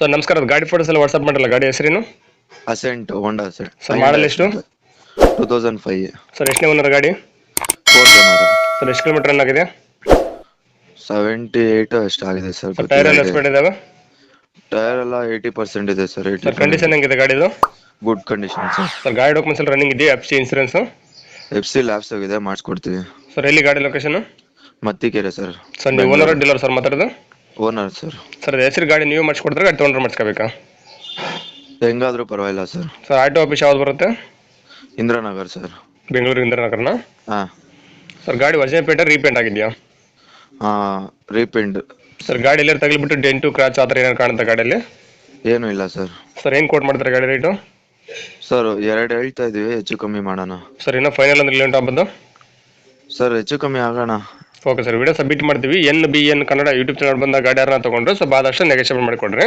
Sir ನಮಸ್ಕಾರ ಗಾಡಿ photos ಎಲ್ಲ ವಾಟ್ಸಪ್ ಮಾಡಲ್ಲ ಗಾಡಿ ಹೆಸರೇನು? Accent Honda accent sir model ಎಷ್ಟು? ಟೂ ತೌಸಂಡ್ ಫೈವ್ ಸರ್ ಎಷ್ಟನೇ ಓನರ್ ಗಾಡಿ? ಫೋರ್ತ್ ಓನರ್ ಸರ್ ಎಷ್ಟು ಕಿಲೋಮೀಟರ್ ರನ್ ಆಗಿದೆ? ಸೆವೆಂಟಿ ಏಯ್ಟ್ ಅಷ್ಟು ಆಗಿದೆ ಸರ್ ಸರ್ ಟೈರ್ ಎಲ್ಲ ಸ್ಪೀಡ್ ಇದಾವೆ ಟೈರ್ ಎಲ್ಲ ಏಯ್ಟಿ ಪರ್ಸೆಂಟ್ ಇದೆ ಸರ್ ಏಯ್ಟಿ ಸರ್ ಕಂಡೀಷನ್ ಹೆಂಗಿದೆ ಗಾಡಿದು? ಗುಡ್ ಕಂಡೀಷನ್ ಸರ್ ಸರ್ ಗಾಡಿ ಡಾಕ್ಯುಮೆಂಟ್ಸ್ ಎಲ್ಲ ರನ್ನಿಂಗ್ ಇದೆಯಾ F C insurance F C labs ಆಗಿದೆ ಮಾಡಿಸ್ಕೊಡ್ತೀವಿ. ಸರ್ ಎಲ್ಲಿ ಗಾಡಿ ಲೊಕೇಶನ್ ಮತ್ತಿಕೆರೆ ಸರ್ ಸರ್ ನೀವು ಓನರ್ ಡೀಲರ್ ಸರ್ ಮಾತಾಡೋದು? ಓನರ್ ಸರ್ ಸರ್ ಹೆಸರು ಗಾಡಿ ನೀವು ಮಾಡಿಸ್ಕೊಡ್ತಾರೆ ಗಾಡಿ ತೊಗೊಂಡ್ರೆ ಮಾಡಿಸ್ಕೋಬೇಕಾ? ಹೆಂಗಾದ್ರೂ ಪರವಾಗಿಲ್ಲ ಸರ್ ಸರ್ ಆಟೋ ಆಫೀಸ್ ಯಾವ್ದು ಬರುತ್ತೆ? ಇಂದ್ರಾನಗರ್ ಸರ್ ಬೆಂಗಳೂರು ಇಂದ್ರನಗರನ? ಹಾಂ. ಸರ್ ಗಾಡಿ ಒರಿಜಿನಲ್ ಪೇಂಟರ್ ರೀಪೇಂಟ್ ಆಗಿದೆಯಾ? ಹಾಂ ರೀಪೇಂಟ್ ಸರ್ ಗಾಡಿ ಎಲ್ಲರೂ ತಗಲಿಬಿಟ್ಟು ಡೆಂಟು ಕ್ರಾಚ್ ಆ ಥರ ಏನಾರು ಕಾಣುತ್ತೆ ಗಾಡಿಯಲ್ಲಿ? ಏನೂ ಇಲ್ಲ ಸರ್ ಸರ್ ಏನು ಕೋಟ್ ಮಾಡ್ತಾರೆ ಗಾಡಿ ರೇಟು ಸರ್ ಎರಡು ಹೇಳ್ತಾ ಇದೀವಿ ಹೆಚ್ಚು ಕಮ್ಮಿ ಮಾಡೋಣ. ಸರ್ ಇನ್ನೂ ಫೈನಲ್ ಅಂದ್ರೆ ಇಲ್ಲಿ ಬಂದು? ಸರ್ ಹೆಚ್ಚು ಕಮ್ಮಿ ಆಗೋಣ. ಓಕೆ ಸರ್ ವಿಡಿಯೋ ಸಬ್ಮಿಟ್ ಮಾಡ್ತೀವಿ. N B N Kannada YouTube channel ಬಂದ ಗಾಡಿ ಯಾರನ್ನ ತಗೊಂಡ್ರೆ ಸ್ವಲ್ಪ ಆದಷ್ಟು ನೆಗೋಷಿಯೇಟ್ ಮಾಡಿಕೊಡ್ರಿ.